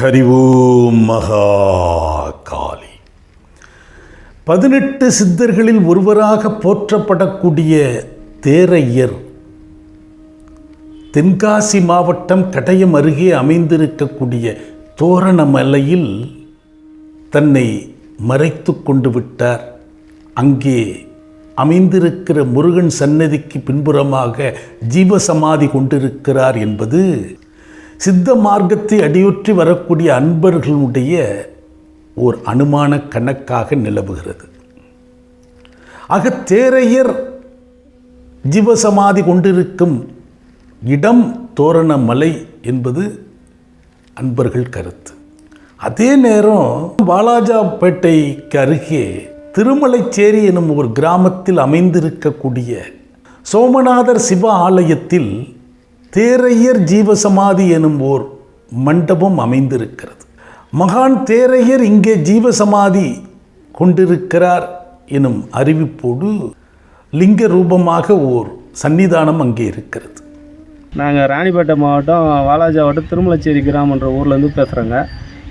ஹரிவோம் மகா காளி பதினெட்டு சித்தர்களில் ஒருவராக போற்றப்படக்கூடிய தேரையர் தென்காசி மாவட்டம் கடையம் அருகே அமைந்திருக்கக்கூடிய தோரணமலையில் தன்னை மறைத்து கொண்டு விட்டார். அங்கே அமைந்திருக்கிற முருகன் சன்னதிக்கு பின்புறமாக ஜீவசமாதி கொண்டிருக்கிறார் என்பது சித்த மார்க்கத்தை அடியுற்றி வரக்கூடிய அன்பர்களுடைய ஓர் அனுமான கணக்காக நிலவுகிறது. ஆக தேரையர் ஜீவசமாதி கொண்டிருக்கும் இடம் தோரணமலை என்பது அன்பர்கள் கருத்து. அதே நேரம் வாலாஜாப்பேட்டைக்கு அருகே திருமலைச்சேரி எனும் ஒரு கிராமத்தில் அமைந்திருக்கக்கூடிய சோமநாதர் சிவ ஆலயத்தில் தேரையர் ஜீவசமாதி எனும் ஓர் மண்டபம் அமைந்திருக்கிறது. மகான் தேரையர் இங்கே ஜீவசமாதி கொண்டிருக்கிறார் எனும் அறிவிப்போடு லிங்க ரூபமாக ஓர் சன்னிதானம் அங்கே இருக்கிறது. நாங்கள் ராணிப்பேட்டை மாவட்டம் வாலாஜா மாவட்டம் திருமலச்சேரி கிராமன்ற ஊர்லேருந்து பேசுகிறேங்க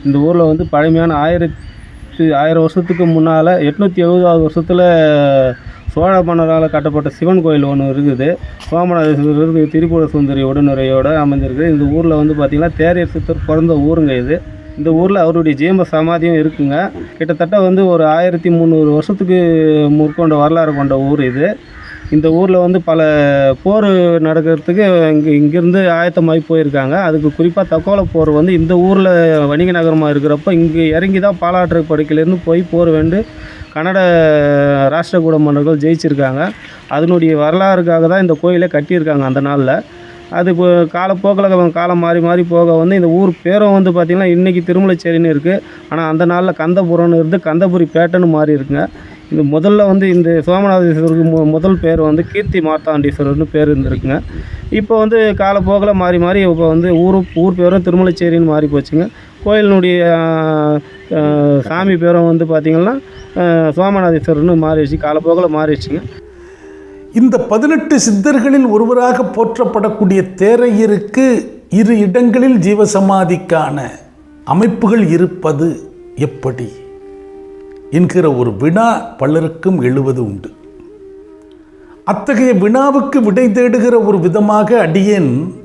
இந்த ஊரில் வந்து பழமையான ஆயிரத்தி ஆயிரம் வருஷத்துக்கு முன்னால் எட்நூற்றி எழுபதாவது வருஷத்தில் சோழ மன்னரால் கட்டப்பட்ட சிவன் கோயில் ஒன்று இருக்குது. சோமநாதேஸ்வரர் திரிபுர சுந்தரி உடனுரையோடு அமைஞ்சிருக்கு இந்த ஊரில் வந்து பார்த்திங்கன்னா தேரியர் சித்தர் பிறந்த ஊருங்க இது. இந்த ஊரில் அவருடைய ஜீம்ப சமாதியும் இருக்குங்க. கிட்டத்தட்ட வந்து ஒரு ஆயிரத்தி முந்நூறு வருஷத்துக்கு முற்கொண்ட வரலாறு கொண்ட ஊர் இது. இந்த ஊரில் வந்து பல போர் நடக்கிறதுக்கு இங்கே இங்கேருந்து ஆயத்தமாகி போயிருக்காங்க. அதுக்கு குறிப்பாக தக்கோல போர் வந்து இந்த ஊரில் வணிக நகரமாக இருக்கிறப்ப இங்கே இறங்கி தான் பாலாற்று படுக்கையிலேருந்து போய் போர் வேண்டு கன்னட ராஷ்டிரகூட மன்னர்கள் ஜெயிச்சிருக்காங்க. அதனுடைய வரலாறுக்காக தான் இந்த கோயிலை கட்டியிருக்காங்க அந்த நாளில். அது இப்போ காலப்போக்கில் காலம் மாறி மாறி போக வந்து இந்த ஊர் பேரும் வந்து பார்த்திங்கன்னா இன்றைக்கி திருமலைச்சேரின்னு இருக்குது ஆனால் அந்த நாளில் கந்தபுரம்னு இருந்து கந்தபுரி பேட்டைன்னு மாறி இருக்குங்க இந்த முதல்ல வந்து இந்த சோமநாதீஸ்வரருக்கு மு முதல் பேர் வந்து கீர்த்தி மார்த்தாண்டீஸ்வரர்னு பேர் இருந்திருக்குங்க. இப்போ வந்து காலப்போக்கில் மாறி மாறி இப்போ வந்து ஊர் ஊர் பேரும் திருமலைச்சேரின்னு மாறி போச்சுங்க. கோயிலினுடைய சாமி பேரும் வந்து பார்த்திங்கன்னா சோமநாதீஸ்வரர்னு மாறிடுச்சு காலப்போக்கில் மாறிடுச்சுங்க. இந்த பதினெட்டு சித்தர்களில் ஒருவராக போற்றப்படக்கூடிய தேரையருக்கு இரு இடங்களில் ஜீவசமாதிக்கான அமைப்புகள் இருப்பது எப்படி? என்கிற ஒரு வினா பலருக்கும் எழுவது உண்டு. அத்தகைய வினாவுக்கு விடை தேடுகிற ஒரு விதமாக அடியேன்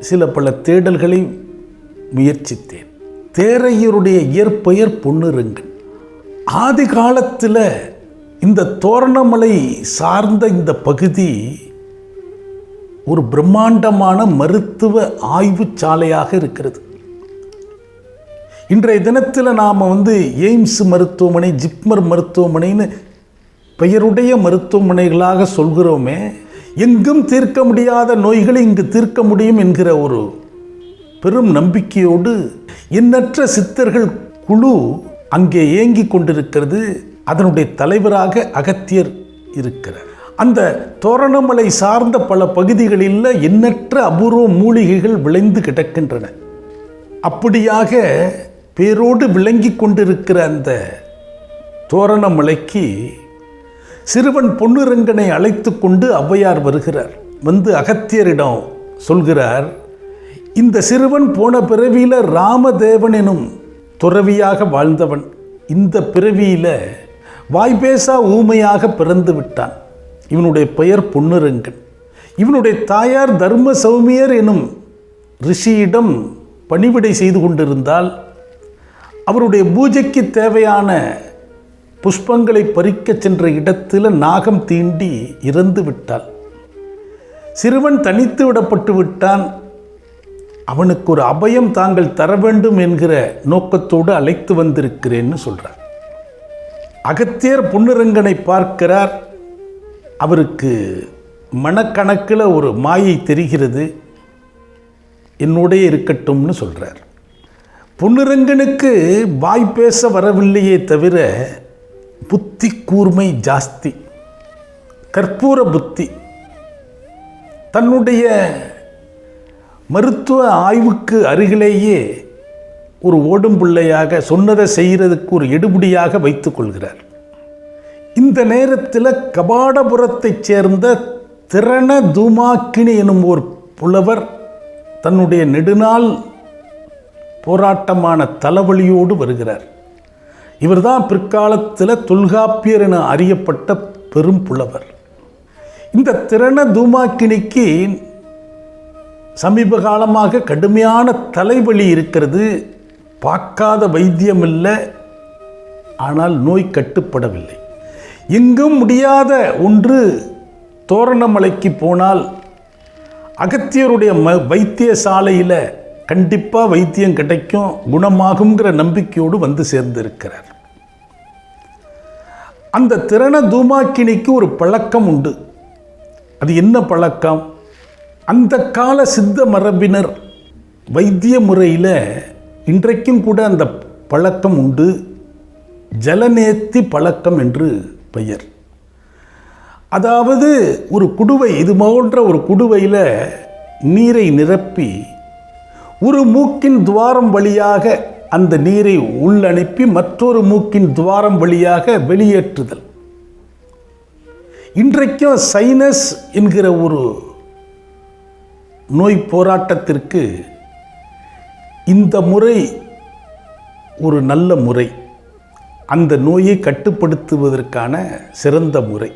சில பல தேடல்களை முயற்சித்தேன். தேரையருடைய இயற்பெயர் பொன்னிருங்கள் ஆதி காலத்தில் இந்த தோரணமலை சார்ந்த இந்த பகுதி ஒரு பிரம்மாண்டமான மருத்துவ ஆய்வு சாலையாக இருக்கிறது. இன்றைய தினத்தில் நாம் வந்து எய்ம்ஸ் மருத்துவமனை ஜிப்மர் மருத்துவமனைன்னு பெயருடைய மருத்துவமனைகளாக சொல்கிறோமே எங்கும் தீர்க்க முடியாத நோய்களை இங்கு தீர்க்க முடியும் என்கிற ஒரு பெரும் நம்பிக்கையோடு எண்ணற்ற சித்தர்கள் குழு அங்கே இயங்கிக் கொண்டிருக்கிறது. அதனுடைய தலைவராக அகத்தியர் இருக்கிறார். அந்த தோரணமலை சார்ந்த பல பகுதிகளில் எண்ணற்ற அபூர்வ மூலிகைகள் விளைந்து கிடக்கின்றன. அப்படியாக பேரோடு விளங்கி கொண்டிருக்கிற அந்த தோரணமலைக்கு சிறுவன் பொன்னுரங்கனை அழைத்து கொண்டு ஔவையார் வருகிறார். வந்து அகத்தியரிடம் சொல்கிறார் இந்த சிறுவன் போன பிறவியில் ராமதேவன் எனும் துறவியாக வாழ்ந்தவன். இந்த பிறவியில் வாய்பேசா ஊமையாக பிறந்து விட்டான். இவனுடைய பெயர் பொன்னுரங்கன் இவனுடைய தாயார் தர்ம சௌமியர் எனும் ரிஷியிடம் பணிவிடை செய்து கொண்டிருந்தால் அவருடைய பூஜைக்கு தேவையான புஷ்பங்களை பறிக்கச் சென்ற இடத்தில் நாகம் தீண்டி இறந்து விட்டாள். சிறுவன் தனித்து விடப்பட்டு விட்டான். அவனுக்கு ஒரு அபயம் தாங்கள் தர வேண்டும் என்கிற நோக்கத்தோடு அழைத்து வந்திருக்கிறேன்னு சொல்கிறார் அகத்தியர் பொன்னிரங்கனை பார்க்கிறார். அவருக்கு மனக்கணக்கில் ஒரு மாயை தெரிகிறது. என்னுடைய இருக்கட்டும்னு சொல்கிறார் பொன்னுரங்கனுக்கு வாய் பேச வரவில்லையே தவிர புத்தி கூர்மை ஜாஸ்தி. கற்பூர புத்தி. தன்னுடைய மருத்துவ ஆய்வுக்கு அருகிலேயே ஒரு ஓடும் பிள்ளையாக சொன்னதை செய்கிறதுக்கு ஒரு எடுபடியாக வைத்துக் கொள்கிறார். இந்த நேரத்தில் கபாடபுரத்தைச் சேர்ந்த திறன தூமாக்கினி எனும் ஒரு புலவர் தன்னுடைய நெடுநாள் போராட்டமான தலைவலியோடு வருகிறார். இவர்தான் பிற்காலத்தில் தொல்காப்பியர் என அறியப்பட்ட பெரும் புலவர். இந்த திறன தூமாக்கினிக்கு சமீப காலமாக கடுமையான தலைவலி இருக்கிறது. பார்க்காத வைத்தியம் இல்லை ஆனால் நோய் கட்டுப்படவில்லை. எங்கும் முடியாத ஒன்று தோரணமலைக்கு போனால் அகத்தியருடைய ம வைத்தியசாலையில் கண்டிப்பாக வைத்தியம் கிடைக்கும் குணமாகுங்கிற நம்பிக்கையோடு வந்து சேர்ந்திருக்கிறார். அந்த திறன தூமாக்கினிக்கு ஒரு பழக்கம் உண்டு. அது என்ன பழக்கம்? அந்த கால சித்த மரபினர் வைத்திய முறையில் இன்றைக்கும் கூட அந்த பழக்கம் உண்டு. ஜலநேத்தி பழக்கம் என்று பெயர். அதாவது ஒரு குடுவை இது போன்ற ஒரு குடுவையில் நீரை நிரப்பி ஒரு மூக்கின் துவாரம் வழியாக அந்த நீரை உள்ளனுப்பி மற்றொரு மூக்கின் துவாரம் வழியாக வெளியேற்றுதல். இன்றைக்கும் சைனஸ் என்கிற ஒரு நோய் போராட்டத்திற்கு இந்த முறை ஒரு நல்ல முறை. அந்த நோயை கட்டுப்படுத்துவதற்கான சிறந்த முறை.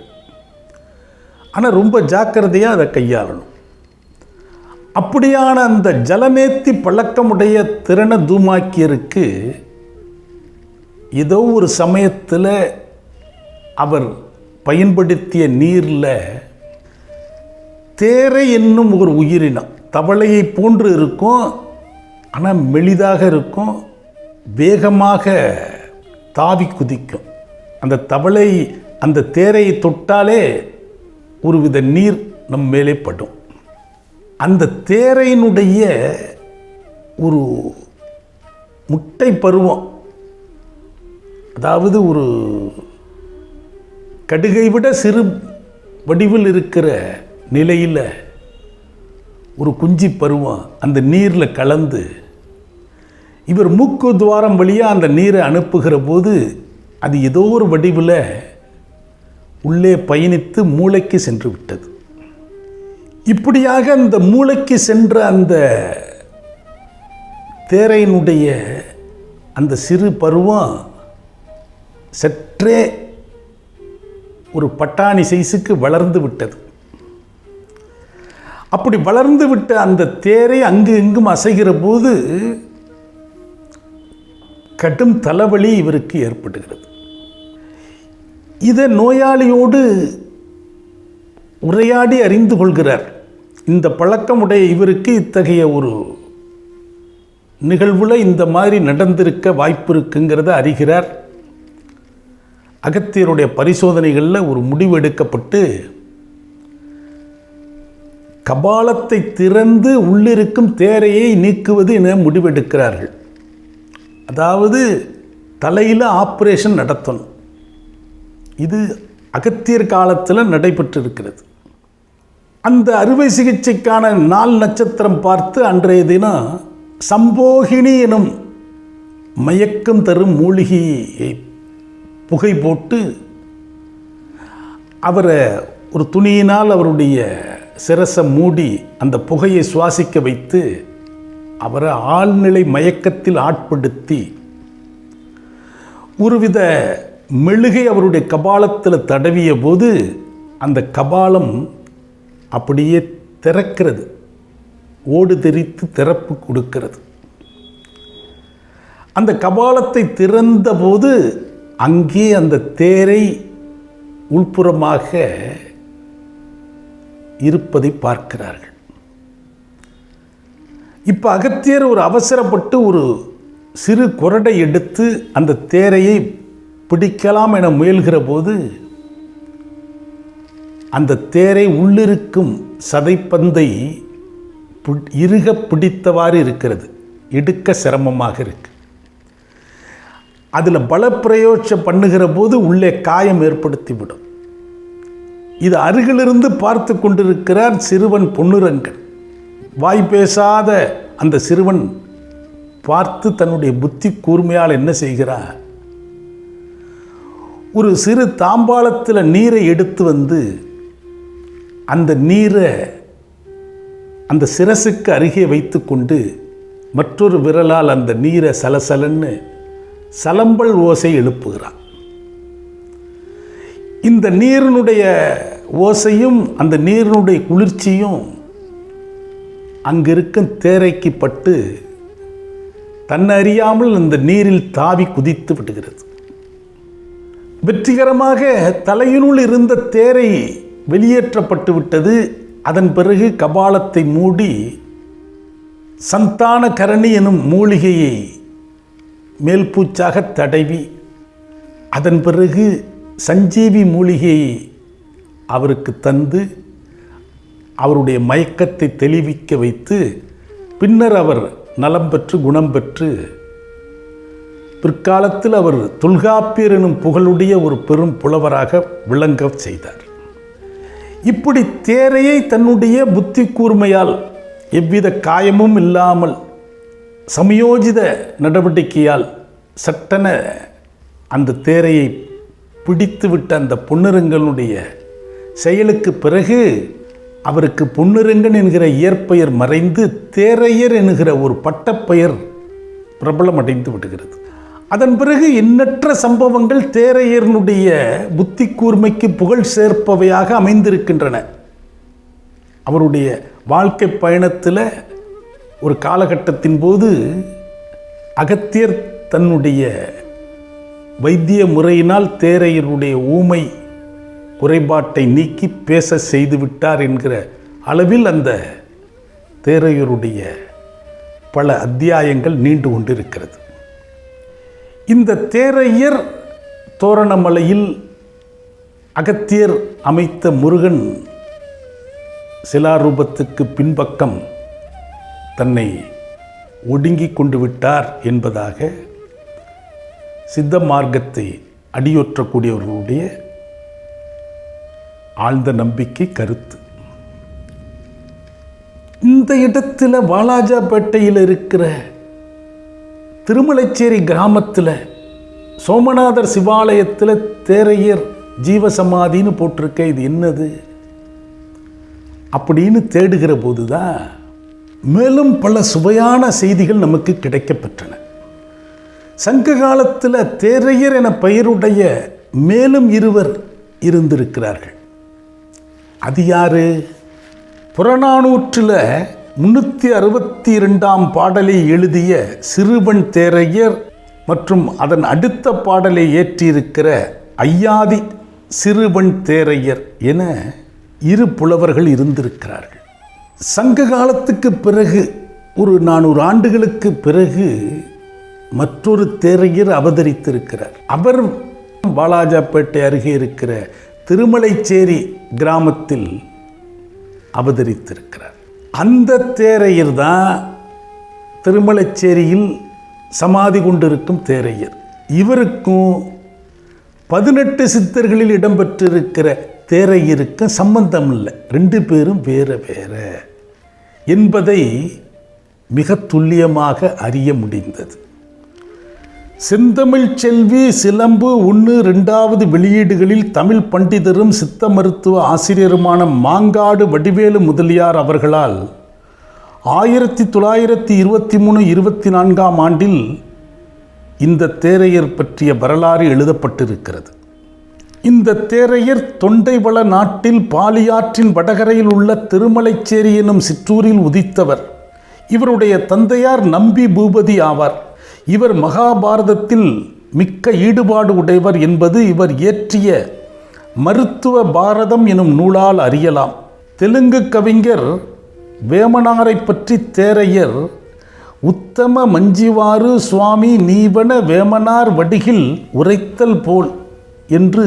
ஆனால் ரொம்ப ஜாக்கிரதையாக அதை கையாளணும். அப்படியான அந்த ஜலமேத்தி பழக்கமுடைய திறன தூமாக்கியருக்கு ஏதோ ஒரு சமயத்தில் அவர் பயன்படுத்திய நீரில் தேரை என்னும் ஒரு உயிரினம் தவளையை போன்று இருக்கும் ஆனால் மெளிதாக இருக்கும் வேகமாக தாவி குதிக்கும். அந்த தவளை அந்த தேரையை தொட்டாலே ஒருவித நீர் நம் மேலே படும். அந்த தேரையினுடைய ஒரு முட்டை பருவம் அதாவது ஒரு கடுகை விட சிறு வடிவில் இருக்கிற நிலையில் ஒரு குஞ்சி பருவம் அந்த நீரில் கலந்து இவர் மூக்கு துவாரம் வழியாக அந்த நீரை அனுப்புகிற போது அது ஏதோ ஒரு வடிவில் உள்ளே பயணித்து மூளைக்கு சென்று விட்டது. இப்படியாக அந்த மூளைக்கு சென்ற அந்த தேரையினுடைய அந்த சிறு பருவம் சற்றே ஒரு பட்டாணி சைஸுக்கு வளர்ந்து விட்டது. அப்படி வளர்ந்து விட்ட அந்த தேரை அங்கு இங்கும் அசைகிற போது கடும் தலைவலி இவருக்கு ஏற்படுகிறது. இதை நோயாளியோடு உரையாடி அறிந்து கொள்கிறார். இந்த பழக்கமுடைய இவருக்கு இத்தகைய ஒரு நிகழ்வில் இந்த மாதிரி நடந்திருக்க வாய்ப்பு இருக்குங்கிறத அறிகிறார். அகத்தியருடைய பரிசோதனைகளில் ஒரு முடிவு எடுக்கப்பட்டு கபாலத்தை திறந்து உள்ளிருக்கும் தேரையை நீக்குவது என முடிவெடுக்கிறார்கள். அதாவது தலையில் ஆப்ரேஷன் நடத்தணும். இது அகத்தியர் காலத்தில் நடைபெற்றிருக்கிறது. அந்த அறுவை சிகிச்சைக்கான நாள் நட்சத்திரம் பார்த்து அன்றைய தினம் சம்போகினி எனும் மயக்கம் தரும் மூலிகையை புகை போட்டு அவரை ஒரு துணியினால் அவருடைய சிரசை மூடி அந்த புகையை சுவாசிக்க வைத்து அவரை ஆழ்நிலை மயக்கத்தில் ஆட்படுத்தி ஒருவித மெழுகை அவருடைய கபாலத்தில் தடவிய போது அந்த கபாலம் அப்படியே திறக்கிறது. ஓடு தெரித்து திறப்பு கொடுக்கிறது. அந்த கபாலத்தை திறந்தபோது அங்கே அந்த தேரை உள்புறமாக இருப்பதை பார்க்கிறார்கள். இப்போ அகத்தியர் ஒரு அவசரப்பட்டு ஒரு சிறு குரடை எடுத்து அந்த தேரையை பிடிக்கலாம் என முயல்கிற போது அந்த தேரை உள்ளிருக்கும் சதைப்பந்தை பு- இறுக பிடித்தவாறு இருக்கிறது. எடுக்க சிரமமாக இருக்கு. அதில் பலப்பிரயோட்சம் பண்ணுகிற போது உள்ளே காயம் ஏற்படுத்திவிடும். இது அருகிலிருந்து பார்த்து கொண்டிருக்கிறார் சிறுவன் பொன்னுரங்கன். வாய் பேசாத அந்த சிறுவன் பார்த்து தன்னுடைய புத்தி கூர்மையால் என்ன செய்கிறார்? ஒரு சிறு தாம்பாளத்தில் நீரை எடுத்து வந்து அந்த நீரை அந்த சிரசுக்கு அருகே வைத்து கொண்டு மற்றொரு விரலால் அந்த நீரை சலசலன்னு சலம்பல் ஓசை எழுப்புகிறான். இந்த நீரினுடைய ஓசையும் அந்த நீரினுடைய குளிர்ச்சியும் அங்கு இருக்கும் தேரைக்கு பட்டு தன்னறியாமல் அந்த நீரில் தாவி குதித்து விடுகிறது. வெற்றிகரமாக தலையினுள் இருந்த தேரை வெளியேற்றப்பட்டு விட்டது. அதன் பிறகு கபாலத்தை மூடி சந்தான கரணி எனும் மூலிகையை மேல்பூச்சாக தடவி அதன் பிறகு சஞ்சீவி மூலிகையை அவருக்கு தந்து அவருடைய மயக்கத்தை தெளிவிக்க வைத்து பின்னர் அவர் நலம் பெற்று குணம் பெற்று பிற்காலத்தில் அவர் தொல்காப்பியர் எனும் புகழுடைய ஒரு பெரும் புலவராக விளங்க செய்தார். இப்படி தேரையை தன்னுடைய புத்தி கூர்மையால் எவ்வித காயமும் இல்லாமல் சமயோஜித நடவடிக்கையால் சட்டென அந்த தேரையை பிடித்துவிட்ட அந்த பொன்னிறங்களுடைய செயலுக்கு பிறகு அவருக்கு பொன்னிறங்கன் என்கிற இயற்பெயர் மறைந்து தேரையர் என்கிற ஒரு பட்டப்பெயர் பிரபலமடைந்து விடுகிறது. அதன் பிறகு எண்ணற்ற சம்பவங்கள் தேரையர்னுடைய புத்தி கூர்மைக்கு புகழ் சேர்ப்பவையாக அமைந்திருக்கின்றன. அவருடைய வாழ்க்கை பயணத்தில் ஒரு காலகட்டத்தின் போது அகத்தியர் தன்னுடைய வைத்திய முறையினால் தேரையருடைய ஊமை குறைபாட்டை நீக்கி பேச செய்து விட்டார் என்கிற அளவில் அந்த தேரையருடைய பல அத்தியாயங்கள் நீண்டு கொண்டிருக்கிறது. இந்த தேரையர் தோரணமலையில் அகத்தியர் அமைத்த முருகன் சிலாரூபத்துக்கு பின்பக்கம் தன்னை ஒடுங்கிக் கொண்டு விட்டார் என்பதாக சித்த மார்க்கத்தை அடியொற்றக்கூடியவர்களுடைய ஆழ்ந்த நம்பிக்கை கருத்து. இந்த இடத்துல வாலாஜாபேட்டையில் இருக்கிற திருமலைச்சேரி கிராமத்தில் சோமநாதர் சிவாலயத்தில் தேரையர் ஜீவசமாதின்னு போட்டிருக்க இது என்னது? அப்படின்னு தேடுகிற போது தான் மேலும் பல சுவையான செய்திகள் நமக்கு கிடைக்கப்பெற்றன. சங்க காலத்தில் தேரையர் என பெயருடைய மேலும் இருவர் இருந்திருக்கிறார்கள். அது யாரு? புறநானூற்றில் முன்னூற்றி அறுபத்தி இரண்டாம் பாடலை எழுதிய சிறுவன் தேரையர் மற்றும் அதன் அடுத்த பாடலை ஏற்றியிருக்கிற ஐயாதி சிறுவன் தேரையர் என இரு புலவர்கள் இருந்திருக்கிறார்கள். சங்க காலத்துக்கு பிறகு ஒரு நானூறு ஆண்டுகளுக்கு பிறகு மற்றொரு தேரையர் அவதரித்திருக்கிறார். அவர் பாலாஜாப்பேட்டை அருகே இருக்கிற திருமலைச்சேரி கிராமத்தில் அவதரித்திருக்கிறார். அந்த தேரையர் தான் திருமலைச்சேரியில் சமாதி கொண்டிருக்கும் தேரையர். இவருக்கும் பதினெட்டு சித்தர்களில் இடம்பெற்றிருக்கிற தேரையருக்கும் சம்பந்தம் இல்லை ரெண்டு பேரும் வேற வேற என்பதை மிக துல்லியமாக அறிய முடிந்தது. செந்தமிழ் செல்வி சிலம்பு ஒன்று ரெண்டாவது வெளியீடுகளில் தமிழ் பண்டிதரும் சித்த மருத்துவ ஆசிரியருமான மாங்காடு வடிவேலு முதலியார் அவர்களால் ஆயிரத்தி தொள்ளாயிரத்தி இருபத்தி மூணு இருபத்தி நான்காம் ஆண்டில் இந்த தேரையர் பற்றிய வரலாறு எழுதப்பட்டிருக்கிறது. இந்த தேரையர் தொண்டைவள நாட்டில் பாலியாற்றின் வடகரையில் உள்ள திருமலைச்சேரி எனும் சிற்றூரில் உதித்தவர். இவருடைய தந்தையார் நம்பி பூபதி ஆவார். இவர் மகாபாரதத்தில் மிக்க ஈடுபாடு உடையவர் என்பது இவர் இயற்றிய மருத்துவ பாரதம் எனும் நூலால் அறியலாம். தெலுங்கு கவிஞர் வேமனாரை பற்றி தேரையர் உத்தம மஞ்சிவாறு சுவாமி நீவன வேமனார் வடிகில் உரைத்தல் போல் என்று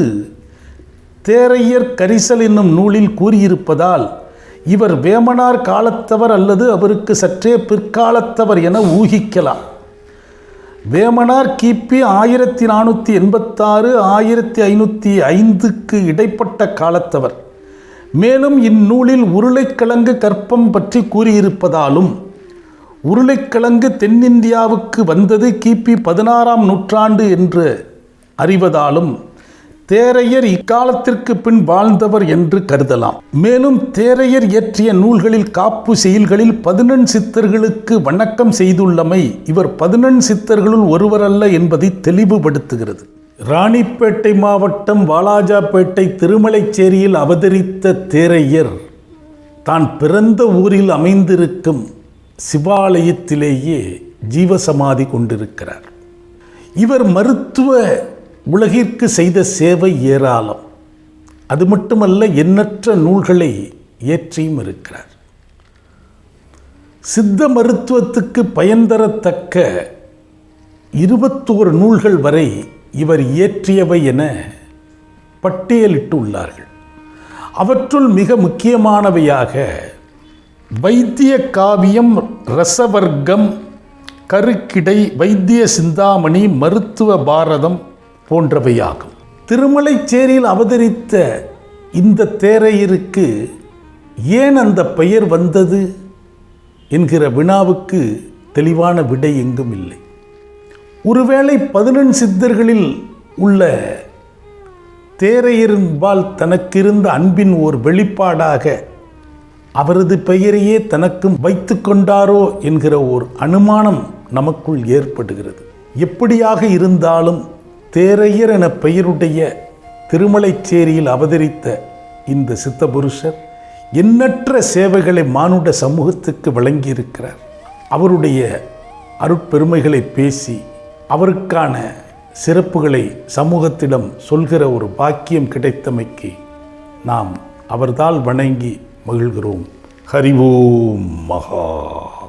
தேரையர் கரிசல் என்னும் நூலில் கூறியிருப்பதால் இவர் வேமனார் காலத்தவர் அல்லது அவருக்கு சற்றே பிற்காலத்தவர் என ஊகிக்கலாம். வேமனார் கிபி ஆயிரத்தி நானூற்றி எண்பத்தாறு ஆயிரத்தி ஐநூற்றி ஐந்துக்கு இடைப்பட்ட காலத்தவர். மேலும் இந்நூலில் உருளைக்கிழங்கு கற்பம் பற்றி கூறியிருப்பதாலும் உருளைக்கிழங்கு தென்னிந்தியாவுக்கு வந்தது கிபி பதினாறாம் நூற்றாண்டு என்று அறிவதாலும் தேரையர் இக்காலத்திற்கு பின் வாழ்ந்தவர் என்று கருதலாம். மேலும் தேரையர் இயற்றிய நூல்களில் காப்பு செயல்களில் பதினெண் சித்தர்களுக்கு வணக்கம் செய்துள்ளமை இவர் பதினெண் சித்தர்களுள் ஒருவரல்ல என்பதை தெளிவுபடுத்துகிறது. ராணிப்பேட்டை மாவட்டம் வாலாஜாப்பேட்டை திருமலைச்சேரியில் அவதரித்த தேரையர் தான் பிறந்த ஊரில் அமைந்திருக்கும் சிவாலயத்திலேயே ஜீவசமாதி கொண்டிருக்கிறார். இவர் மருத்துவ உலகிற்கு செய்த சேவை ஏராளம். அது மட்டுமல்ல எண்ணற்ற நூல்களை இயற்றியும் இருக்கிறார். சித்த மருத்துவத்துக்கு பயன் தரத்தக்க இருபத்தோரு நூல்கள் வரை இவர் இயற்றியவை என பட்டியலிட்டு உள்ளார்கள் அவற்றுள் மிக முக்கியமானவையாக வைத்திய காவியம் ரசவர்க்கம் கருக்கிடை வைத்திய சிந்தாமணி மருத்துவ பாரதம் போன்றவையாகும். திருமலைச்சேரியில் அவதரித்த இந்த தேரையருக்கு ஏன் அந்த பெயர் வந்தது என்கிற வினாவுக்கு தெளிவான விடை எங்கும் இல்லை. ஒருவேளை பதினெண் சித்தர்களில் உள்ள தேரையரின்பால் தனக்கிருந்த அன்பின் ஓர் வெளிப்பாடாக அவரது பெயரையே தனக்கும் வைத்து கொண்டாரோ என்கிற ஓர் அனுமானம் நமக்குள் ஏற்படுகிறது. எப்படியாக இருந்தாலும் தேரையர் என பெயருடைய திருமலைச்சேரியில் அவதரித்த இந்த சித்தபுருஷர் எண்ணற்ற சேவைகளை மானுட சமூகத்துக்கு வழங்கியிருக்கிறார். அவருடைய அருட்பெருமைகளை பேசி அவருக்கான சிறப்புகளை சமூகத்திடம் சொல்கிற ஒரு பாக்கியம் கிடைத்தமைக்கு நாம் அவர்தால் வணங்கி மகிழ்கிறோம். ஹரி ஓம் மகா.